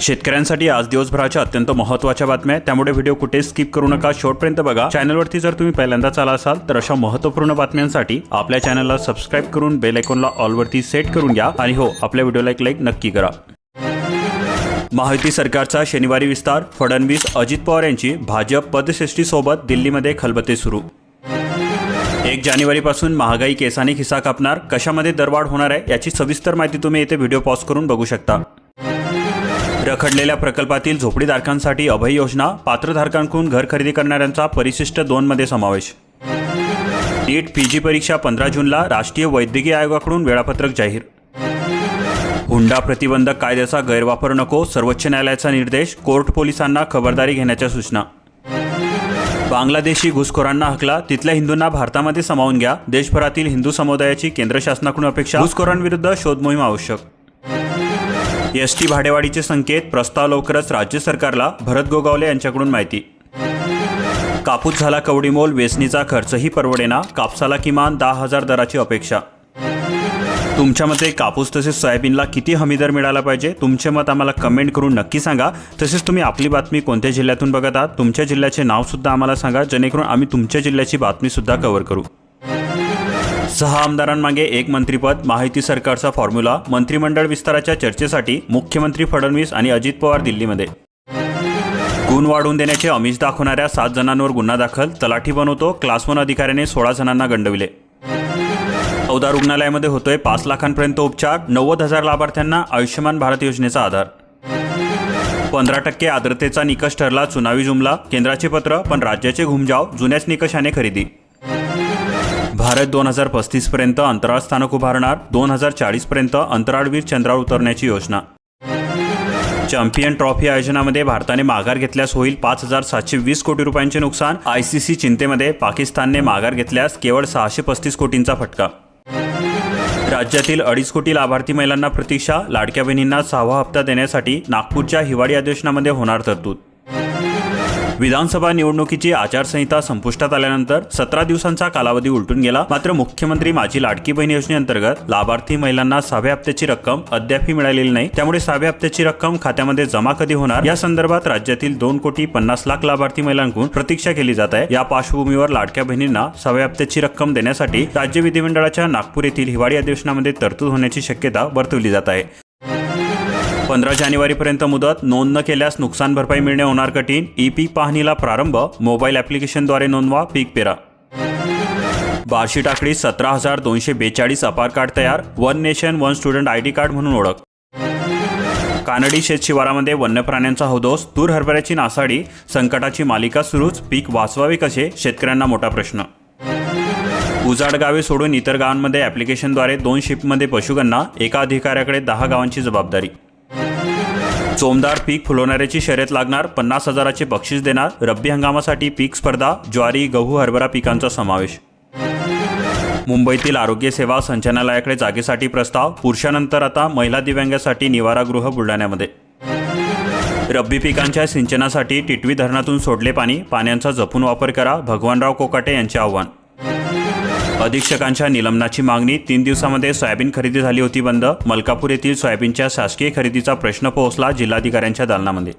शेतकऱ्यांसाठी आज दिवसभराच्या अत्यंत महत्त्वाच्या बातम्या आहेत. त्यामुळे व्हिडिओ कुठे स्किप करू नका. शेवटपर्यंत बघा. चॅनलवरती जर तुम्ही पहिल्यांदाच आला असाल तर अशा महत्त्वपूर्ण बातम्यांसाठी आपल्या चॅनलला सबस्क्राईब करून बेल आयकॉनला ऑलवरती सेट करून घ्या. आणि हो आपल्या व्हिडिओला एक लाईक नक्की करा. महायुती सरकारचा शनिवारी विस्तार. फडणवीस अजित पवार यांची भाजप पदश्रेष्ठीसोबत दिल्लीमध्ये खलबते सुरू. एक जानेवारीपासून महागाई केसाने खिसा कापणार. कशामध्ये दरवाढ होणार आहे याची सविस्तर माहिती तुम्ही येथे व्हिडिओ पॉज करून बघू शकता. रखडलेल्या प्रकल्पातील झोपडीधारकांसाठी अभय योजना पात्रधारकांकडून घर खरेदी करणाऱ्यांचा परिशिष्ट दोनमध्ये समावेश. नीट पीजी परीक्षा पंधरा जूनला राष्ट्रीय वैद्यकीय आयोगाकडून वेळापत्रक जाहीर. हुंडा प्रतिबंधक कायद्याचा गैरवापर नको सर्वोच्च न्यायालयाचा निर्देश कोर्ट पोलिसांना खबरदारी घेण्याच्या सूचना. बांगलादेशी घुसखोरांना हकला तिथल्या हिंदूंना भारतामध्ये सामावून घ्या देशभरातील हिंदू समुदायाची केंद्र शासनाकडून अपेक्षा घुसखोरांविरुद्ध शोध मोहीम आवश्यक. एस टी भाडेवाढीचे संकेत प्रस्ताव लवकरच राज्य सरकारला भरत गोगावले यांच्याकडून माहिती. कापूस झाला कवडीमोल वेचणीचा खर्चही परवडेना कापसाला किमान दहा हजार दराची अपेक्षा. तुमच्या मते कापूस तसेच सोयाबीनला किती हमीदर मिळाला पाहिजे? तुमचे मत आम्हाला कमेंट करून नक्की सांगा. तसेच तुम्ही आपली बातमी कोणत्या जिल्ह्यातून बघत आहात? तुमच्या जिल्ह्याचे नाव सुद्धा आम्हाला सांगा जेणेकरून आम्ही तुमच्या जिल्ह्याची बातमी सुद्धा कव्हर करू. सहा आमदारांमागे एक मंत्रीपद महायुती सरकारचा फॉर्म्युला मंत्रिमंडळ विस्ताराच्या चर्चेसाठी मुख्यमंत्री फडणवीस आणि अजित पवार दिल्लीमध्ये. गुण वाढवून देण्याचे अमिष दाखवणाऱ्या सात जणांवर गुन्हा दाखल तलाठी बनवतो क्लास वन अधिकाऱ्याने सोळा जणांना गंडविले. चौदा रुग्णालयामध्ये होतोय पाच लाखांपर्यंत उपचार नव्वद हजार लाभार्थ्यांना आयुष्यमान भारत योजनेचा आधार. पंधरा टक्के आर्द्रतेचा निकष ठरला चुनावी जुमला केंद्राचे पत्र पण राज्याचे घुमजाव जुन्याच निकषाने खरेदी. भारत दोन हजार पस्तीस पर्यंत अंतराळ स्थानक उभारणार दोन हजार चाळीस पर्यंत अंतराळवीर चंद्रावर उतरण्याची योजना. चॅम्पियन ट्रॉफी आयोजनामध्ये भारताने माघार घेतल्यास होईल पाच हजार सातशे वीस कोटी रुपयांचे नुकसान. आय सी सी चिंतेमध्ये पाकिस्तानने माघार घेतल्यास केवळ सहाशे पस्तीस कोटींचा फटका. राज्यातील अडीच कोटी लाभार्थी महिलांना प्रतीक्षा लाडक्या बहिणींना सहावा हप्ता देण्यासाठी नागपूरच्या हिवाळी अधिवेशनामध्ये होणार तरतूद. विधानसभा निवडणुकीची आचारसंहिता संपुष्टात आल्यानंतर सतरा दिवसांचा कालावधी उलटून गेला. मात्र मुख्यमंत्री माझी लाडकी बहीण योजनेअंतर्गत लाभार्थी महिलांना सहाव्या हप्त्याची रक्कम अद्यापही मिळालेली नाही. त्यामुळे सहाव्या हप्त्याची रक्कम खात्यामध्ये जमा कधी होणार? या संदर्भात राज्यातील दोन कोटी पन्नास लाख लाभार्थी महिलांकडून प्रतीक्षा केली जात आहे. या पार्श्वभूमीवर लाडक्या बहिणींना सहाव्या हप्त्याची रक्कम देण्यासाठी राज्य विधिमंडळाच्या नागपूर येथील हिवाळी अधिवेशनामध्ये तरतूद होण्याची शक्यता वर्तवली जात आहे. पंधरा जानेवारीपर्यंत मुदत नोंद न केल्यास नुकसान भरपाई मिळणे होणार कठीण. ई पीक पाहणीला प्रारंभ. मोबाईल ॲप्लिकेशनद्वारे नोंदवा. पीक पेरा. बार्शी टाकळी सतरा हजार दोनशे बेचाळीस अपार कार्ड तयार. One nation one student I D card म्हणून ओळख. कानडी शेत शिवारामध्ये वन्य प्राण्यांचा हौदोस. तूर हरभऱ्याची नासाडी. संकटाची मालिका सुरूच. पीक वाचवावे कसे? शेतकऱ्यांना मोठा प्रश्न. उजाड गावे सोडून इतर गावांमध्ये ॲप्लिकेशनद्वारे दोन शिफ्टमध्ये पशुगणना. एका अधिकाऱ्याकडे दहा गावांची जबाबदारी. चोमदार पीक फुलवणाऱ्याची शर्यत लागणार पन्नास हजाराचे बक्षीस देणार रब्बी हंगामासाठी पीक स्पर्धा ज्वारी गहू हरभरा पिकांचा समावेश. मुंबईतील आरोग्य सेवा संचालनालयाकडे जागेसाठी प्रस्ताव पुरुषानंतर आता महिला दिव्यांगासाठी निवारागृह बुलढाण्यामध्ये. रब्बी पिकांच्या सिंचनासाठी टिटवी धरणातून सोडले पाणी पाण्याचा जपून वापर करा भगवानराव कोकाटे यांचे आव्हान. अधीक्षकांच्या निलंबनाची मागणी तीन दिवसामध्ये सोयाबीन खरेदी झाली होती बंद. मलकापूर येथील सोयाबीनच्या शासकीय खरेदीचा प्रश्न पोहोचला जिल्हाधिकाऱ्यांच्या दालनामध्ये.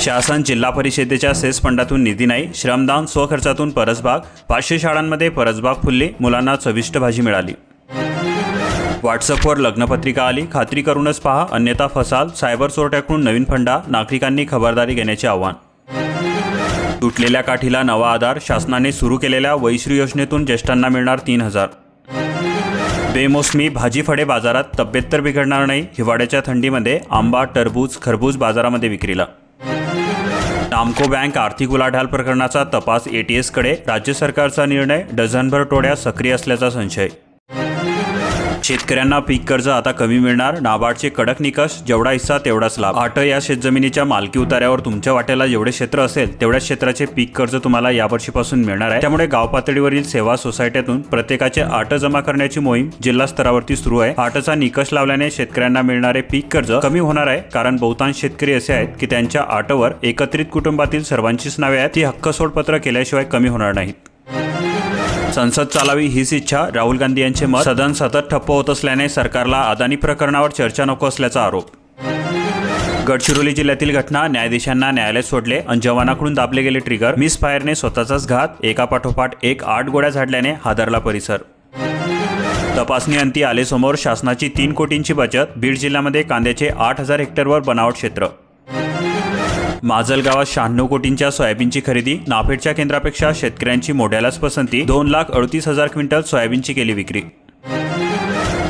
शासन जिल्हा परिषदेच्या सेस फंडातून निधी नाही श्रमदान स्वखर्चातून परसबाग पाचशे शाळांमध्ये परसबाग फुलली मुलांना चविष्ट भाजी मिळाली. व्हॉट्सअपवर लग्नपत्रिका आली खात्री करूनच पहा अन्यथा फसाल सायबर चोरट्याकडून नवीन फंडा नागरिकांनी खबरदारी घेण्याचे आव्हान. तुटलेल्या काठीला नवा आधार शासनाने सुरू केलेल्या वैश्री योजनेतून ज्येष्ठांना मिळणार तीन हजार. बेमोसमी भाजीफळे बाजारात तब्येत तर बिघडणार नाही हिवाळ्याच्या थंडीमध्ये आंबा टरबूज खरबूज बाजारामध्ये विक्रीला. नामको बँक आर्थिक उलाढाल प्रकरणाचा तपास एटीएसकडे राज्य सरकारचा निर्णय डझनभर टोळ्या सक्रिय असल्याचा संशय. शेतकऱ्यांना पीक कर्ज आता कमी मिळणार नाबार्डचे कडक निकष जेवढा हिस्सा तेवढाच लाभ. आट या शेतजमिनीच्या मालकी उतार्यावर तुमच्या वाट्याला जेवढे क्षेत्र असेल तेवढ्याच क्षेत्राचे पीक कर्ज तुम्हाला यावर्षीपासून मिळणार आहे. त्यामुळे गाव पातळीवरील सेवा सोसायट्यातून प्रत्येकाचे आट जमा करण्याची मोहीम जिल्हा स्तरावरती सुरू आहे. आटचा निकष लावल्याने शेतकऱ्यांना मिळणारे पीक कर्ज कमी होणार आहे कारण बहुतांश शेतकरी असे आहेत की त्यांच्या आटवर एकत्रित कुटुंबातील सर्वांचीच नावे आहेत. ती हक्क सोडपत्र केल्याशिवाय कमी होणार नाहीत. संसद चालावी हीच इच्छा राहुल गांधी यांचे मत. सदन सतत ठप्प होत असल्याने सरकारला अदानी प्रकरणावर चर्चा नको असल्याचा आरोप. गडचिरोली जिल्ह्यातील घटना न्यायाधीशांना न्यायालयात सोडले. आणि जवानाकडून दाबले गेले ट्रिगर मिस फायरने स्वतःचाच घात. एकापाठोपाठ एक आठ गोळ्या झाडल्याने हादरला परिसर. तपासणी अंती आलेसमोर शासनाची तीन कोटींची बचत. बीड जिल्ह्यामध्ये कांद्याचे आठ हजार हेक्टरवर बनावट क्षेत्र. माजल गावात शहाण्णव कोटींच्या सोयाबीनची खरेदी नाफेडच्या केंद्रापेक्षा शेतकऱ्यांची मोड्यालाच पसंती दोन लाख अडतीस हजार क्विंटल सोयाबीनची केली विक्री.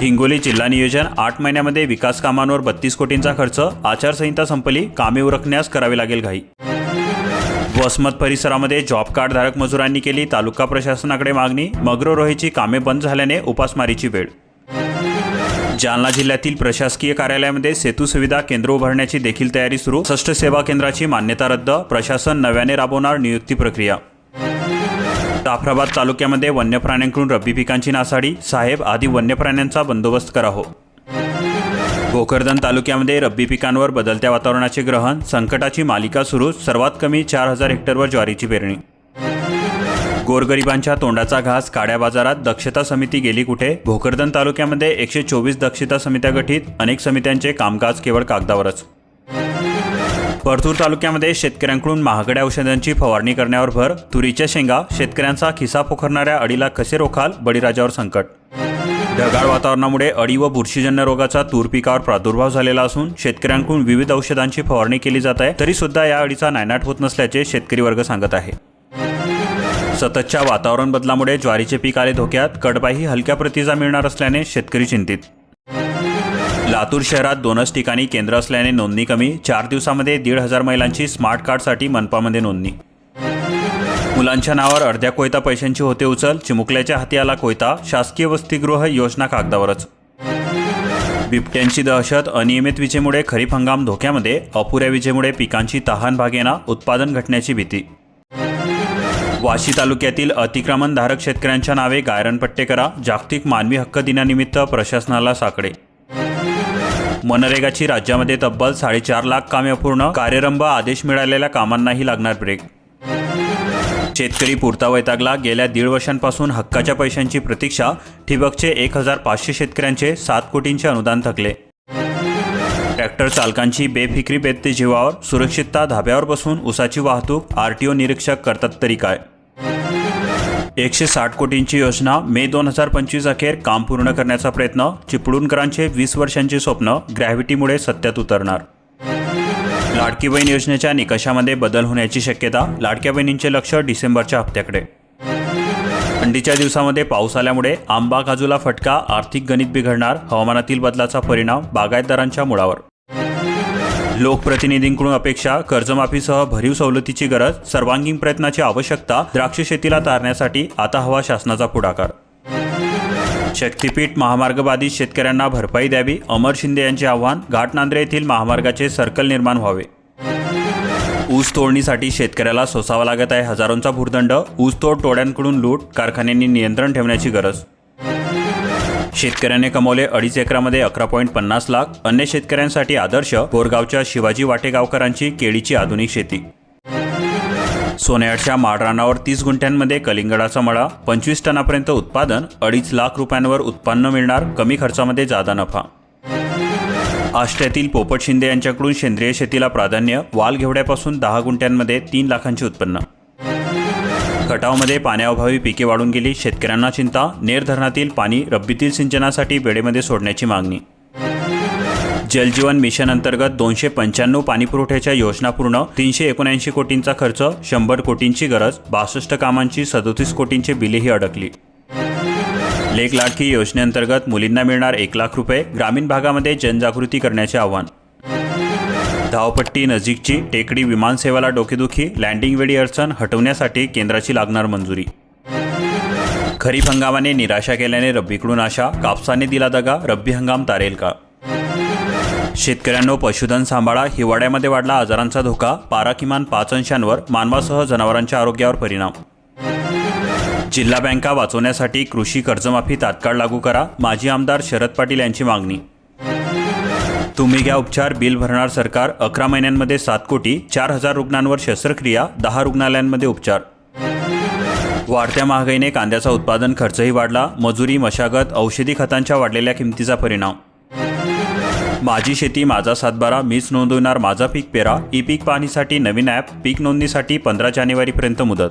हिंगोली जिल्हा नियोजन आठ महिन्यामध्ये विकास कामांवर बत्तीस कोटींचा खर्च आचारसंहिता संपली कामे उरकण्यास करावी लागेल घाई. वसमत परिसरामध्ये जॉब कार्डधारक मजुरांनी केली तालुका प्रशासनाकडे मागणी मग्रोरोहीची कामे बंद झाल्याने उपासमारीची वेळ. जालना जिल्ह्यातील प्रशासकीय कार्यालयामध्ये सेतू सुविधा केंद्र उभारण्याची देखील तयारी सुरू. षष्ठ सेवा केंद्राची मान्यता रद्द. प्रशासन नव्याने राबवणार नियुक्ती प्रक्रिया. जाफराबाद तालुक्यामध्ये वन्य प्राण्यांकडून रब्बी पिकांची नासाडी. साहेब आदी वन्य प्राण्यांचा बंदोबस्त कराहो भोकरदन तालुक्यामध्ये रब्बी पिकांवर बदलत्या वातावरणाचे ग्रहण. संकटाची मालिका सुरू. सर्वात कमी चार हजार हेक्टरवर ज्वारीची पेरणी. गोरगरिबांच्या तोंडाचा घास काड्या बाजारात दक्षता समिती गेली कुठे? भोकरदन तालुक्यामध्ये एकशे चोवीस दक्षता समित्या गठीत अनेक समित्यांचे कामकाज केवळ कागदावरच. परतूर तालुक्यामध्ये शेतकऱ्यांकडून महागड्या औषधांची फवारणी करण्यावर भर तुरीच्या शेंगा शेतकऱ्यांचा खिसा पोखरणाऱ्या अडीला कसे रोखाल बळीराजावर संकट. ढगाळ वातावरणामुळे अळी व बुरशीजन्य रोगाचा तूर पिकावर प्रादुर्भाव झालेला असून शेतकऱ्यांकडून विविध औषधांची फवारणी केली जात आहे तरी सुद्धा या अळीचा नायनाट होत नसल्याचे शेतकरी वर्ग सांगत आहे. सततच्या वातावरण बदलामुळे ज्वारीचे पीक आले धोक्यात. कडबाही हलक्या प्रतीचा मिळणार असल्याने शेतकरी चिंतित. लातूर शहरात दोनच ठिकाणी केंद्र असल्याने नोंदणी कमी. चार दिवसामध्ये दीड हजार महिलांची स्मार्ट कार्डसाठी मनपामध्ये नोंदणी. मुलांच्या नावावर अर्ध्या कोयता पैशांची होते उचल. चिमुकल्याच्या हाती आला कोयता. शासकीय वसतिगृह योजना कागदावरच. बिबट्यांची दहशत. अनियमित विजेमुळे खरीप हंगाम धोक्यामध्ये. अपुऱ्या विजेमुळे पिकांची तहान भागेना. उत्पादन घटण्याची भीती. वाशी तालुक्यातील अतिक्रमणधारक शेतकऱ्यांच्या नावे गायरनपट्टे करा. जागतिक मानवी हक्क दिनानिमित्त प्रशासनाला साकडे. मनरेगाची राज्यामध्ये तब्बल साडेचार लाख कामे अपूर्ण. कार्यरंभ आदेश मिळालेल्या कामांनाही लागणार ब्रेक. शेतकरी पुरता वैतागला. गेल्या दीड वर्षांपासून हक्काच्या पैशांची प्रतीक्षा. ठिबकचे एक हजार पाचशे शेतकऱ्यांचे सात कोटींचे अनुदान थकले. ट्रॅक्टर चालकांची बेफिक्री बेतते जीवावर. सुरक्षितता धाब्यावर बसून उसाची वाहतूक. आरटीओ निरीक्षक करतात तरी काय? एकशे साठ कोटींची योजना मे दोन हजार पंचवीस अखेर काम पूर्ण करण्याचा प्रयत्न चिपळूणकरांचे वीस वर्षांचे स्वप्न ग्रॅव्हिटीमुळे सत्यात उतरणार. लाडकी बहीण योजनेच्या निकषामध्ये बदल होण्याची शक्यता लाडक्या बहिणींचे लक्ष डिसेंबरच्या हप्त्याकडे. थंडीच्या दिवसामध्ये पाऊस आल्यामुळे आंबा काजूला फटका आर्थिक गणित बिघडणार हवामानातील बदलाचा परिणाम बागायतदारांच्या मुळावर. लोकप्रतिनिधींकडून अपेक्षा कर्जमाफीसह भरीव सवलतीची गरज सर्वांगीण प्रयत्नाची आवश्यकता द्राक्ष शेतीला तारण्यासाठी आता हवा शासनाचा पुढाकार. शक्तीपीठ महामार्ग बाधित शेतकऱ्यांना भरपाई द्यावी अमर शिंदे यांचे आव्हान घाटनांद्रे येथील महामार्गाचे सर्कल निर्माण व्हावे. ऊस तोडणीसाठी शेतकऱ्याला सोसावा लागत आहे हजारोंचा भूर्दंड ऊसतोड टोळ्यांकडून लूट कारखान्यांनी नियंत्रण ठेवण्याची गरज. शेतकऱ्याने कमवले अडीच एकरामध्ये अकरा पॉईंट पन्नास लाख. अन्य शेतकऱ्यांसाठी आदर्श बोरगावच्या शिवाजी वाटेगावकरांची केळीची आधुनिक शेती. सोन्याच्या माळरानावर तीस गुंठ्यांमध्ये कलिंगडाचा मळा. पंचवीस टनापर्यंत उत्पादन अडीच लाख रुपयांवर उत्पन्न मिळणार कमी खर्चामध्ये जादा नफा. आष्ट्यातील पोपट शिंदे यांच्याकडून सेंद्रिय शेतीला प्राधान्य वाल घेवड्यापासून दहा गुंठ्यांमध्ये तीन लाखांचे उत्पन्न. खटावमध्ये पाण्याअभावी पिके वाढून गेली. शेतकऱ्यांना चिंता. नेर धरणातील पाणी रब्बीतील सिंचनासाठी वेळेमध्ये सोडण्याची मागणी. जलजीवन मिशन अंतर्गत दोनशे पंच्याण्णव पाणीपुरवठ्याच्या योजना पूर्ण तीनशे एकोणऐंशी कोटींचा खर्च शंभर कोटींची गरज बासष्ट कामांची सदोतीस कोटींची बिलेही अडकली. लेख लाडकी योजनेअंतर्गत मुलींना मिळणार एक लाख रुपये ग्रामीण भागामध्ये जनजागृती करण्याचे आव्हान. धावपट्टी नजीकची टेकडी विमानसेवेला डोकेदुखी लँडिंग वेळी अडचण हटवण्यासाठी केंद्राची लागणार मंजुरी. खरीप हंगामाने निराशा केल्याने रब्बीकडून आशा कापसाने दिला दगा रब्बी हंगाम तारेल का शेतकऱ्यांनो पशुधन सांभाळा हिवाळ्यामध्ये वाढला आजारांचा धोका पारा किमान पाच अंशांवर मानवासह जनावरांच्या आरोग्यावर परिणाम. जिल्हा बँका वाचवण्यासाठी कृषी कर्जमाफी तात्काळ लागू करा माजी आमदार शरद पाटील यांची मागणी. तुम्ही घ्या उपचार बिल भरणार सरकार अकरा महिन्यांमध्ये सात कोटी चार हजार रुग्णांवर शस्त्रक्रिया दहा रुग्णालयांमध्ये उपचार. वाढत्या महागाईने कांद्याचा उत्पादन खर्चही वाढला मजुरी मशागत औषधी खतांच्या वाढलेल्या किमतीचा परिणाम. माझी शेती माझा सातबारा मीच नोंदवणार माझा पीक पेरा ई पीक पाहणीसाठी नवीन ॲप पीक नोंदणीसाठी पंधरा जानेवारीपर्यंत मुदत.